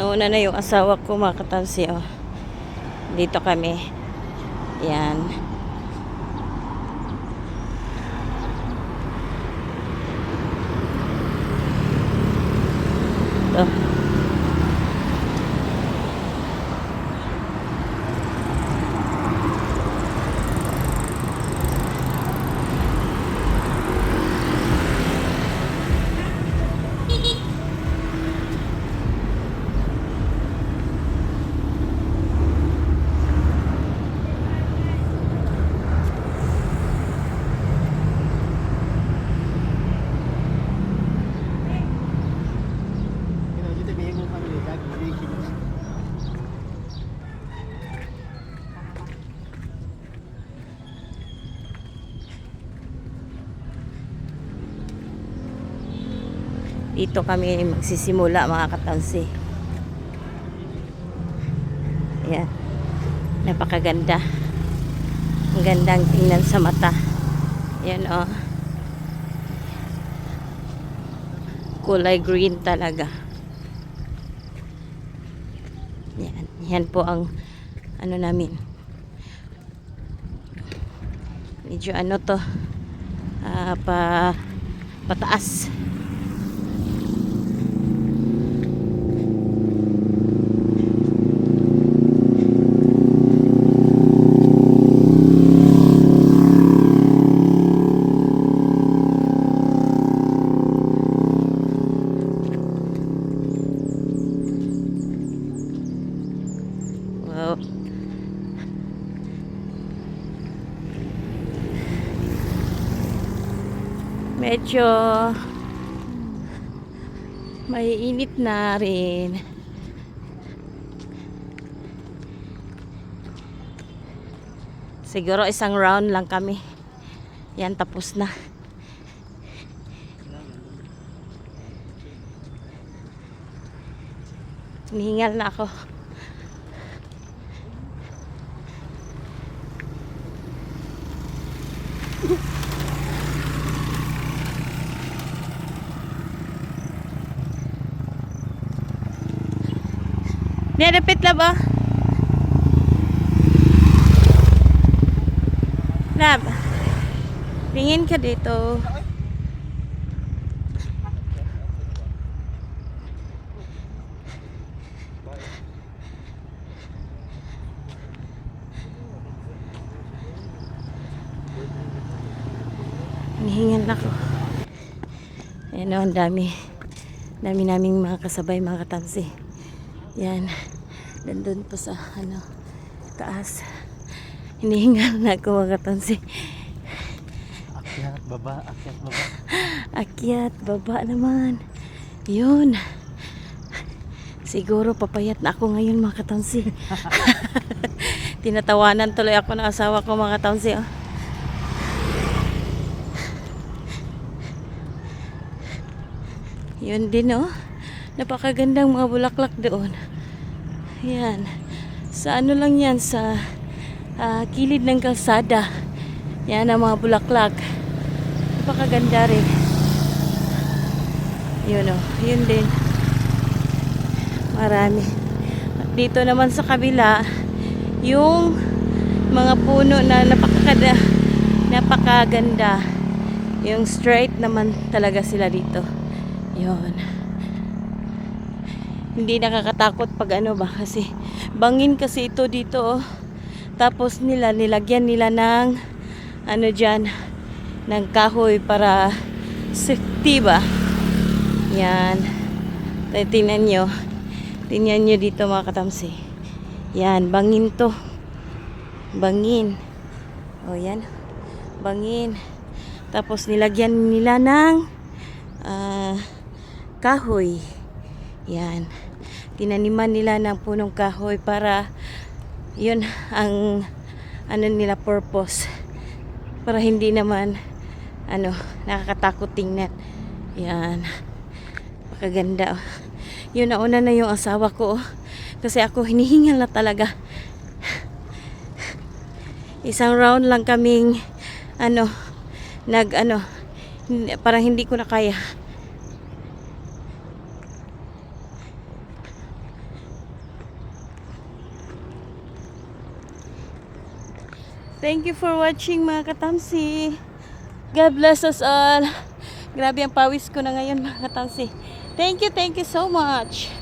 Nauna na yung asawa ko mga katansi. Oh. Dito kami. Yan. Ito. You know, dito may mo family tag, may kilos. Dito kami magsisimula mga katansi. Ayan. Napakaganda. Ang gandang tingnan sa mata. Ayan o. Oh. Kulay green talaga. Yan. Yan po ang ano namin. Medyo ano to. ah, pa pataas. Medyo may init na rin. Siguro isang round lang kami. Yan, tapos na. Hinihingal na ako. Nirepit lab ah. Lab. Tingin ka dito. Hinihingan ako. Ayan o, ang dami. Dami naming mga kasabay, mga katansi. Yan. Nandun po sa, ano, taas. Hinihingal na ako, mga katansi. Akyat, baba, akyat, baba. Akyat, baba naman. Yun. Siguro papayat na ako ngayon mga katansi. Tinatawanan tuloy ako ng asawa ko mga katansi. Oh. Yun din oh. Napakagandang mga bulaklak doon. Yan. Sa ano lang yan, sa ah, kilid ng kalsada. Yan ang mga bulaklak. Napakaganda rin. Yun oh, yun din. Marami. Dito naman sa kabila, yung mga puno na napakaganda, napakaganda. Yung straight naman talaga sila dito. Yun. Hindi nakakatakot pag ano ba kasi bangin kasi ito dito oh. Tapos nila nilagyan nila ng ano diyan ng kahoy para safety ba. Yan. Tingnan nyo. Tingnan nyo dito mga katamsi. Yan, bangin to. Bangin. O yan. Bangin. Tapos nilagyan nila ng ah, kahoy. Yan. Tinaniman nila ng punong kahoy para yun ang ano nila purpose. Para hindi naman ano, nakakatakot tingnan. Yan. Pakaganda. oh. Yun, nauna na yung asawa ko. oh. Kasi ako, hinihingal na talaga. Isang round lang kaming, ano, nag, ano, parang hindi ko na kaya. Thank you for watching mga katamsi. God bless us all. Grabe ang pawis ko na ngayon mga katamsi. Thank you, thank you so much.